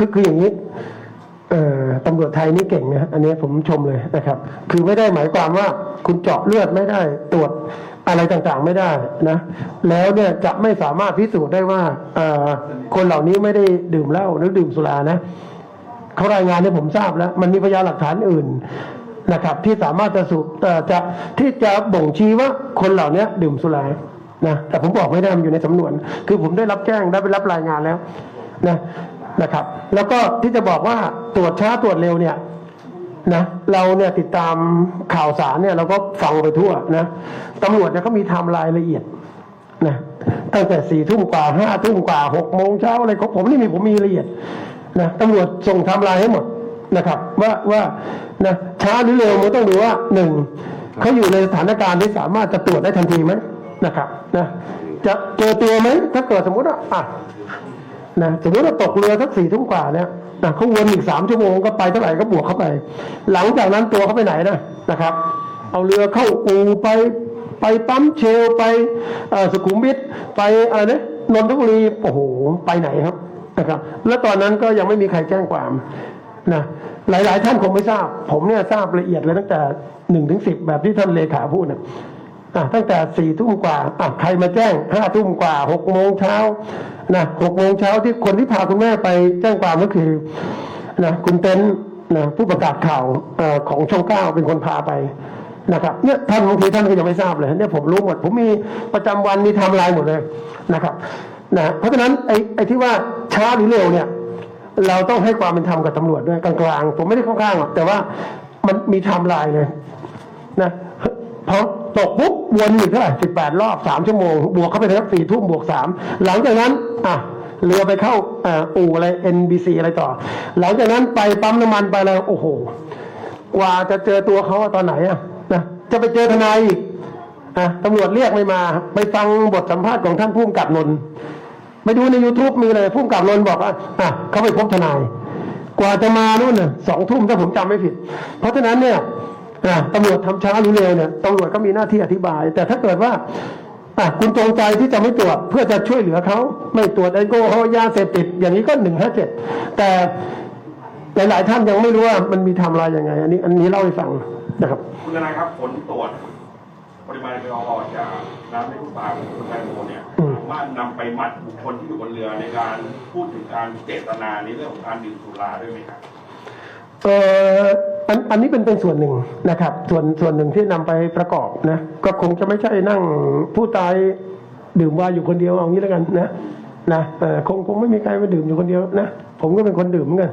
คือคืออย่างนี้ตำรวจไทยนี่เก่งนะอันนี้ผมชมเลยนะครับ คือไม่ได้หมายความว่าคุณเจาะเลือดไม่ได้ตรวจอะไรต่างๆไม่ได้นะ แล้วเนี่ยจะไม่สามารถพิสูจน์ได้ว่าคนเหล่านี้ไม่ได้ดื่มเหล้าหรือดื่มสุรานะเขารายงานให้ผมทราบแล้ว มันมีพยานหลักฐานอื่นนะครับ ที่สามารถจะสูบเอ่จะที่จะบ่งชี้ว่าคนเหล่านี้ดื่มสุรานะแต่ผมบอกไม่ได้มันอยู่ในสำนวน คือผมได้รับแจ้งได้ไปรับรายงานแล้วนะ นะครับ แล้วก็ที่จะบอกว่าตรวจช้าตรวจเร็วเนี่ยนะเราเนี่ยติดตามข่าวสารเนี่ยเราก็ฟังไปทั่วนะตำรวจเนี่ยเขามีทม์ไลน์ละเอียดนะตั้งแต่สี่ทุ่มกว่าห้าทุ่มกว่าหกโมงเช้าอะไรของผมนี่มีผมมีละเอียดนะตำรวจส่งทำลายให้หมดนะครับ ว่าว่านะช้าหรือเร็วมันต้องดูว่าหนึ่งเขาอยู่ในสถานการณ์ที่สามารถจะตรวจได้ทันทีไหมนะครับนะจะเจอตัวไหมถ้าเกิดสมมติว่าอะ นะสมมติว่าตกเรือสักสี่ทุ่มกว่าเนี่ยนะเขาวนอีกสามชั่วโมงก็ไปเท่าไหร่ก็บวกเข้าไป หลังจากนั้นตัวเขาไปไหนนะนะครับ เอาเรือเข้าอูไปไปปั๊มเชลไปสุขุมวิทไปอะไรนะนนทบุรีโอ้โหไปไหนครับนะครับ แล้วตอนนั้นก็ยังไม่มีใครแจ้งความนะหลาย ๆ ท่านคงไม่ทราบ ผมเนี่ยทราบละเอียดเลยตั้งแต่หนึ่งถึงสิบแบบที่ท่านเลขาพูดนะอะ ตั้งแต่สี่ทุ่มกว่าใครมาแจ้งห้าทุ่มกว่าหกโมงเช้านะหกโมงเช้าที่คนที่พาคุณแม่ไปแจ้งความก็คือนะคุณเต้นนะผู้ประกาศข่าวอของช่องเก้าเป็นคนพาไปนะครับเนี่ยท่านบางทีท่านก็ยังไม่ทราบเลยเนี่ยผมรู้หมด ผมมีประจำวันมีทม์ไลน์หมดเลยนะครับนะเพราะฉะนั้นไอ้ไอ้ที่ว่าช้าหรือเร็วเนี่ย เราต้องให้ความเป็นธรรมกับตำรวจด้วยกลางๆ ผมไม่ได้ข้าข้างหรอกแต่ว่ามันมีทม์ไลน์เลยนะเพอ ตกปุ๊บวนอีกเท่าไหร่สิบแปดรอบสามชั่วโมง บวกเข้าไปทั้งสี่ทุ่มบวกสามหลังจากนั้นอะเรือไปเข้าอ่ออู่อะไร NBC อะไรต่อ หลังจากนั้นไปปั๊มน้ำมันไปอะไรโอ้โหกว่าจะเจอตัวเขาตอนไหนอะนะจะไปเจอทนายอีกอะตำรวจเรียกไม่มา ไปฟังบทสัมภาษณ์ของท่านผู้กำกับนนท์ไปดูใน youtube มีเลยผู้กำกับนนท์บอกว่าอะเขาไปพบทนาย กว่าจะมานู่นน่ะสองทุ่มถ้าผมจำไม่ผิด เพราะฉะนั้นเนี่ย ตำรวจทำช้าหรือเร็วเนี่ยตำรวจก็มีหน้าที่อธิบาย แต่ถ้าเกิดว่าอะคุณจงใจที่จะไม่ตรวจเพื่อจะช่วยเหลือเขาไม่ตรวจแอลกอฮอล์ยาเสพติด อย่างนี้ก็หนึ่งห้าเจ็ดแต่หลายๆท่านยังไม่รู้ว่ามันมีไทำลายยังไง อันนี้ อันนี้เล่าให้ฟังนะครับคุณทนายครับผลตรวจปริมาณแอลกอฮอล์จากน้ำในลูกตาของคุณแตงโมเนี่ยอืมสามารถนำไปมัดบุคคลที่อยู่บนเรือในการพูดถึงการเจตนาในเรื่องของการดื่มสุราด้วยไหมครับเอ่อ อันอันนี้เป็นเป็นส่วนหนึ่งนะครับ ส่วนส่วนหนึ่งที่นำไปประกอบนะก็คงจะไม่ใช่นั่งผู้ตายดื่มวายอยู่คนเดียวเอางี้แล้วกันนะนะคงคงไม่มีใครมาดื่มอยู่คนเดียวนะผมก็เป็นคนดื่มเหมือนกัน